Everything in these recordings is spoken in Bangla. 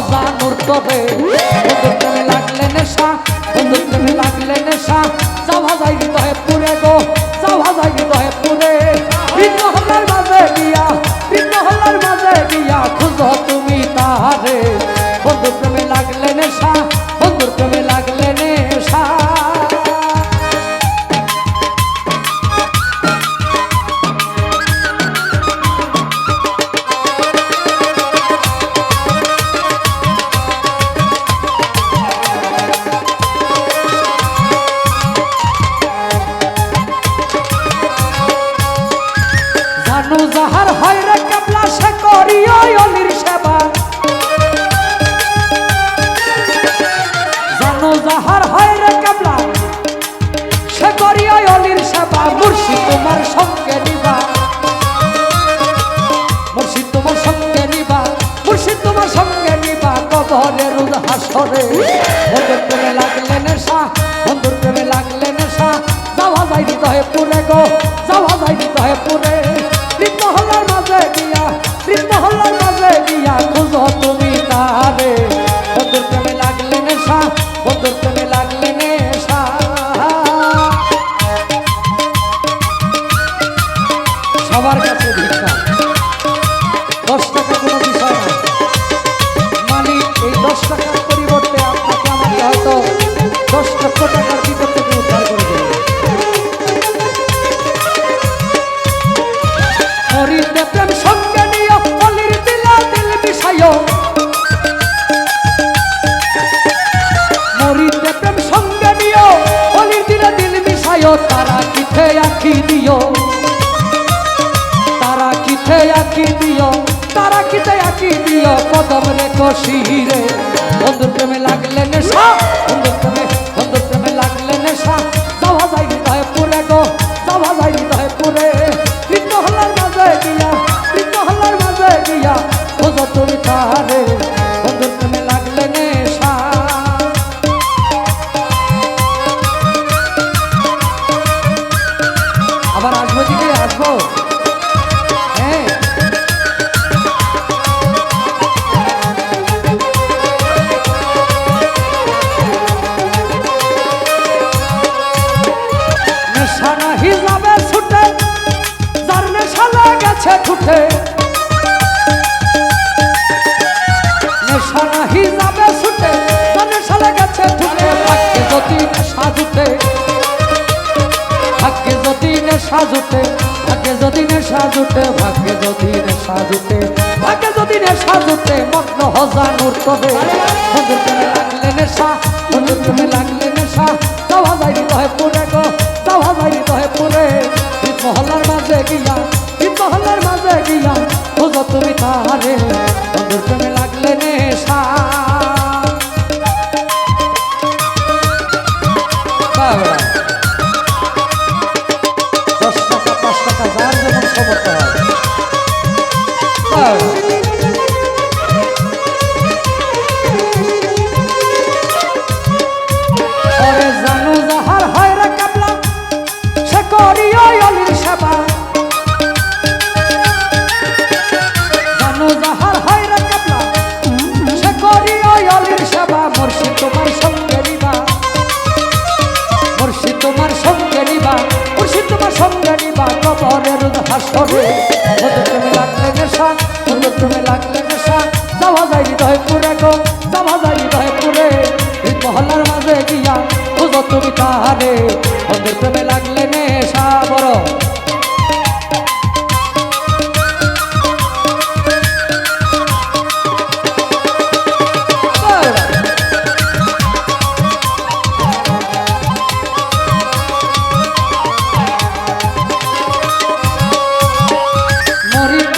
হজানুর তবে হাসরে বন্ধুর প্রেমে লাগলে নেশা বন্ধুর প্রেমে লাগলে নেশা। যাওয়া যায় হৃদয়ে পুরে গো। কিথে আখি দিও। তারা কিথে আঁকি দিও? তারা কিথে আঁকি দিও? কদম রে কশিরে বন্ধুর প্রেমে লাগলে নেশা। বন্ধুর প্রেমে বন্ধুর প্রেমে লাগলে নেশা। যাওয়া যায় হৃদয়ে পুরে গো। যাওয়া যায় হৃদয়ে পুরে কৃষ্ণ হল্লার মাঝে গিয়া কৃষ্ণ হল্লার মাঝে গিয়া খোঁজো তুমি তারে জুটে ভাগ্যে যদি নেশা জুটে ভাগ্যে যদি নেশা জুটে মগ্ন হজানুর তবে। বন্ধুর প্রেমে লাগলে নেশা বন্ধুর প্রেমে লাগলে নেশা। যাওয়া যায় হৃদয়ে পুরে গো যাওয়া যায় হৃদয়ে পুরে। ঈদ মহল্লার মাঝে গিয়া ঈদ মহল্লার মাঝে গিয়া খোঁজো তুমি তারে বন্ধুর প্রেমে লাগলে নেশা। তুমি তাহারে বন্ধুর প্রেমে লাগলে নেশা বড়। মরির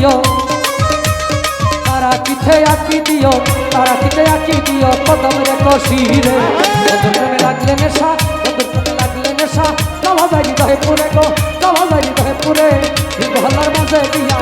দিও। তারা কিথে আঁকি দিও? তারা কিথে আঁকি দিও? কদম রে কষিরে কদম প্রেমে লাগলে নেশা কদম প্রেমে লাগলে নেশা যাওয়া যায় দহে পুরে গো যাওয়া যায় দহে পুরে মহল্লার মাঝে দিয়া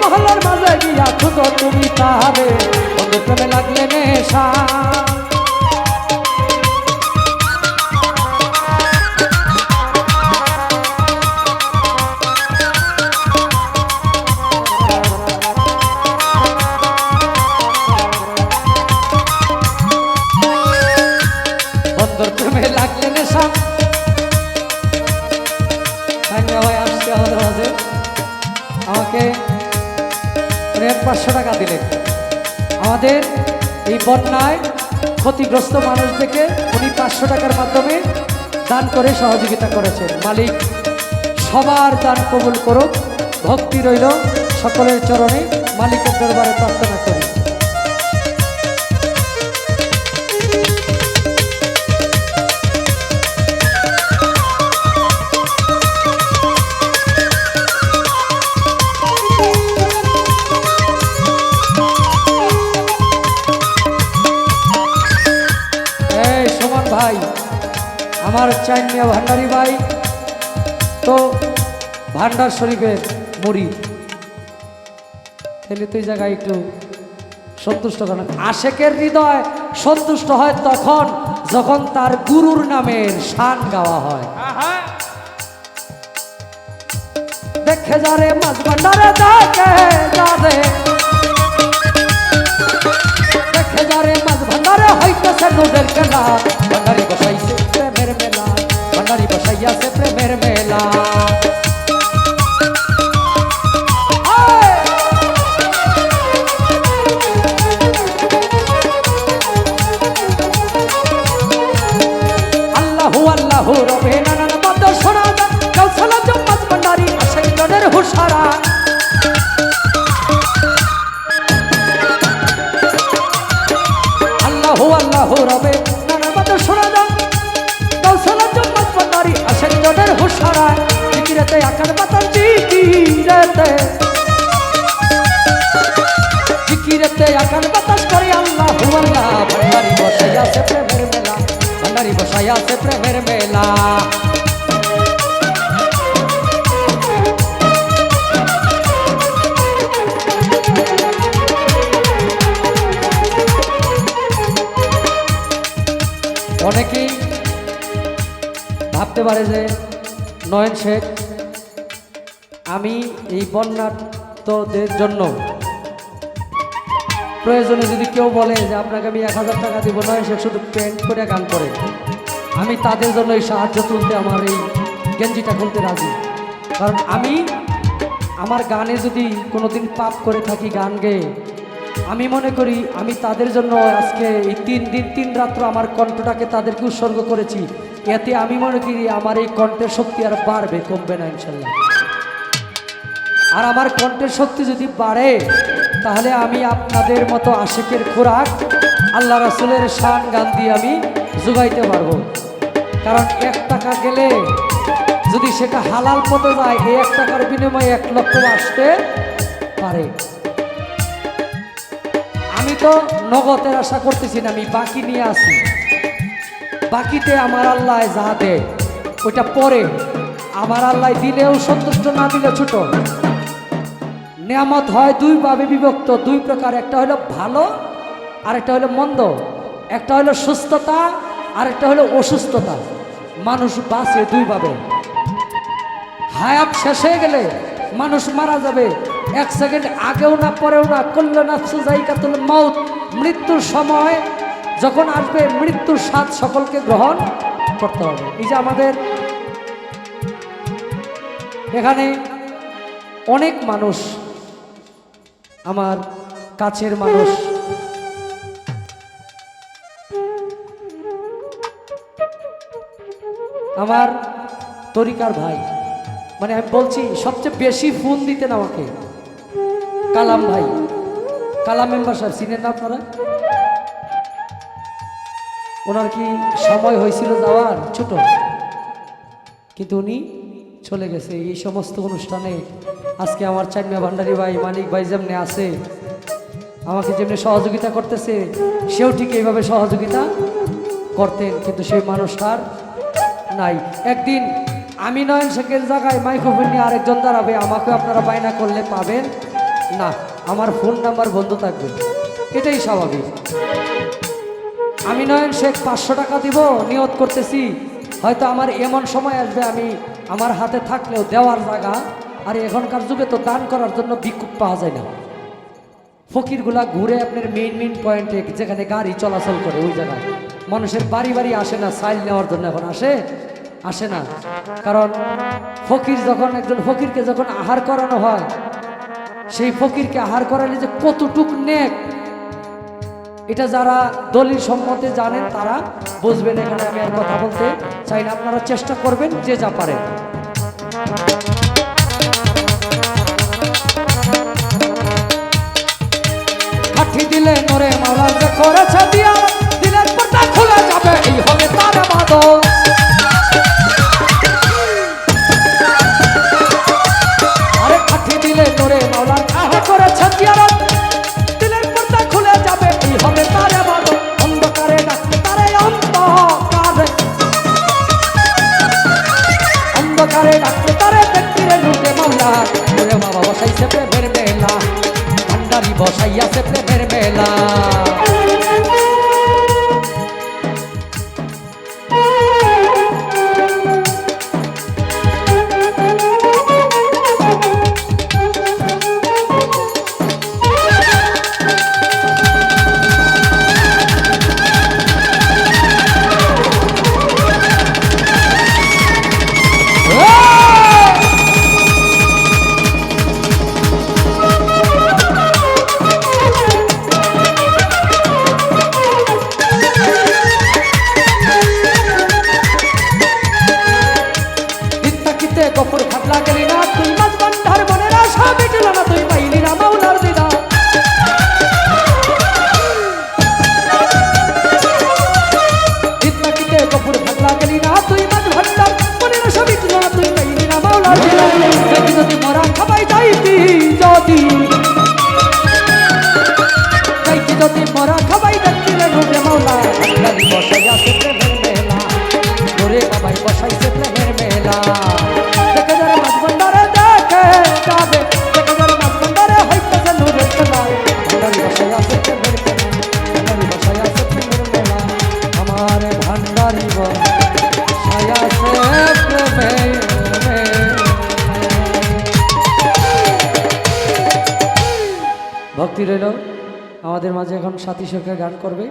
মহল্লার মাঝে দিয়া খুঁজো তুমি তাহারে কদম লাগলে নেশা পাঁচশো টাকা দিলেন। আমাদের এই বন্যায় ক্ষতিগ্রস্ত মানুষদেরকে উনি পাঁচশো টাকার মাধ্যমে দান করে সহযোগিতা করেছেন। মালিক, সবার দান কবুল করুক, ভক্তি রইল সকলের চরণে। মালিকের দরবারে প্রার্থনা করি। চাইনিয়া ভান্ডারি ভাই, তো ভান্ডার শরীফের মুড়ি। তাহলে তুই জায়গায় একটু সন্তুষ্ট করেন। আশেকের হৃদয় সন্তুষ্ট হয় তখন, যখন তার গুরুর নামের শান গাওয়া হয়। দেখে যারে মাছ ভান্ডারে, দেখে যারে দেখে যারে মাছ ভান্ডারে, হইতেছে নদের খেলা। ভান্ডারি মেলা ভান্ডারি বসাইয়াছে প্রেমের আকার বাতান জিকিরেতে জিকিরেতে আকার বাতাস করে আল্লাহু আল্লাহ ভান্ডারি বসাই আছে প্রেমের মেলা। ভান্ডারি বসাই আছে প্রেমের মেলা। অনেকেই ভাবতে পারে যে নয়ন শেখ আমি এই বন্যার্থদের জন্য। প্রয়োজনে যদি কেউ বলে যে আপনাকে আমি এক হাজার টাকা দিব, নয়, সে শুধু প্যান্ট করে গান করে। আমি তাদের জন্য এই সাহায্য তুলতে আমার এই গেঞ্জিটা খুলতে রাজি। কারণ আমি আমার গানে যদি কোনোদিন পাপ করে থাকি গান গেয়ে, আমি মনে করি আমি তাদের জন্য আজকে এই তিন দিন, তিন রাত্র আমার কণ্ঠটাকে তাদেরকে উৎসর্গ করেছি। এতে আমি মনে করি আমার এই কণ্ঠের শক্তি আর বাড়বে, কমবে না ইনশাল্লাহ। আর আমার কণ্ঠের শক্তি যদি বাড়ে, তাহলে আমি আপনাদের মতো আশিকের খোরাক আল্লাহ রাসুলের শান গান দিয়ে আমি যোগাইতে পারব। কারণ এক টাকা গেলে যদি সেটা হালাল পথে যায়, এই এক টাকার বিনিময়ে এক লক্ষ আসতে পারে। আমি তো নগদের আশা করতেছি না, আমি বাকি নিয়ে আসি। বাকিতে আমার আল্লাহ যা দেয়, ওইটা পরে। আমার আল্লাহ দিলেও সন্তুষ্ট, না দিলে ছোট। নিয়ামত হয় দুই ভাবে বিভক্ত। দুই প্রকার, একটা হলো ভালো আর একটা হলো মন্দ। একটা হলো সুস্থতা আর একটা হলো অসুস্থতা। মানুষ বাঁচে দুইভাবে হায়াত শেষ হয়ে গেলে মানুষ মারা যাবে। এক সেকেন্ড আগেও না, পরেও না। করলে না সুজাইকাতুল মৌত মৃত্যুর সময় যখন আসবে, মৃত্যুর স্বাদ সকলকে গ্রহণ করতে হবে। এই যে আমাদের এখানে অনেক মানুষ আমার কাছের মানুষ। আমার তরিকার ভাই। মানে আমি বলছি, সবচেয়ে বেশি ফোন দিতেন আমাকে। কালাম ভাই। কালাম মেম্বার সাহেব, চিনেন না আপনারা? ওনার কি সময় হয়েছিল যাওয়ার? ছোট। কিন্তু উনি চলে গেছে। এই সমস্ত অনুষ্ঠানে আজকে আমার চাইমিয়া ভান্ডারি ভাই, মানিক ভাই যেমনি আছে, আমাকে যেমনি সহযোগিতা করতেছে, সেও ঠিক এইভাবে সহযোগিতা করতেন, কিন্তু সেই মানুষটার নাই। একদিন আমি নয়ন শেখের জায়গায় মাইক্রোফোন নিয়ে আরেকজন দাঁড়াবে আমাকে আপনারা বায়না করলে পাবেন না। আমার ফোন নাম্বার বন্ধ থাকবে। এটাই স্বাভাবিক। আমি নয়ন শেখ পাঁচশো টাকা দিব, নিয়ত করতেছি। হয়তো আমার এমন সময় আসবে, আমি আমার হাতে থাকলেও দেওয়ার জায়গা, আর এখনকার যুগে তো দান করার জন্য বিক্ষোভ পাওয়া যায় না। ফকিরগুলা ঘুরে আপনার মেইন মেইন পয়েন্টে যেখানে গাড়ি চলাচল করে, ওই জায়গায়। মানুষের বাড়ি বাড়ি আসে না, সাইল নেওয়ার জন্য এখন আসে? আসে না। কারণ ফকির যখন, একজন ফকিরকে যখন আহার করানো হয়, সেই ফকিরকে আহার করালে যে কতটুক নেক এটা যারা দলিল সম্মতে জানেন তারা বুঝবেন এখানে আমি আর কথা বলতে চাই না। আপনারা চেষ্টা করবেন যে যা পারেন। দিলে নরে যে করেছে দিয়া দিলের পর্দা খুলে যাবে, এই হবে তার বাদল বসাইয়াছে প্রেমের তুই মাছ বান্ধার মনের আশা মিটল না তুই পাইলি না মাওলার দিদা। ইত্তাকিতে গফর খাটলা গেলি না তুই মাছ ভান্ডার, মনের আশা মিটল না তুই পাইলি না মাওলার দিদা। যদি যদি মরা খাবাই যাইতি, যদি। যাইতি যদি মরা খাবাই যাচ্ছি রে ঢুকে মাওলা। বসাই আছে প্রেমের মেলা, ওরে বাবাই বসাইছে প্রেমের মেলা। এখন সাথী সরকার গান করবে।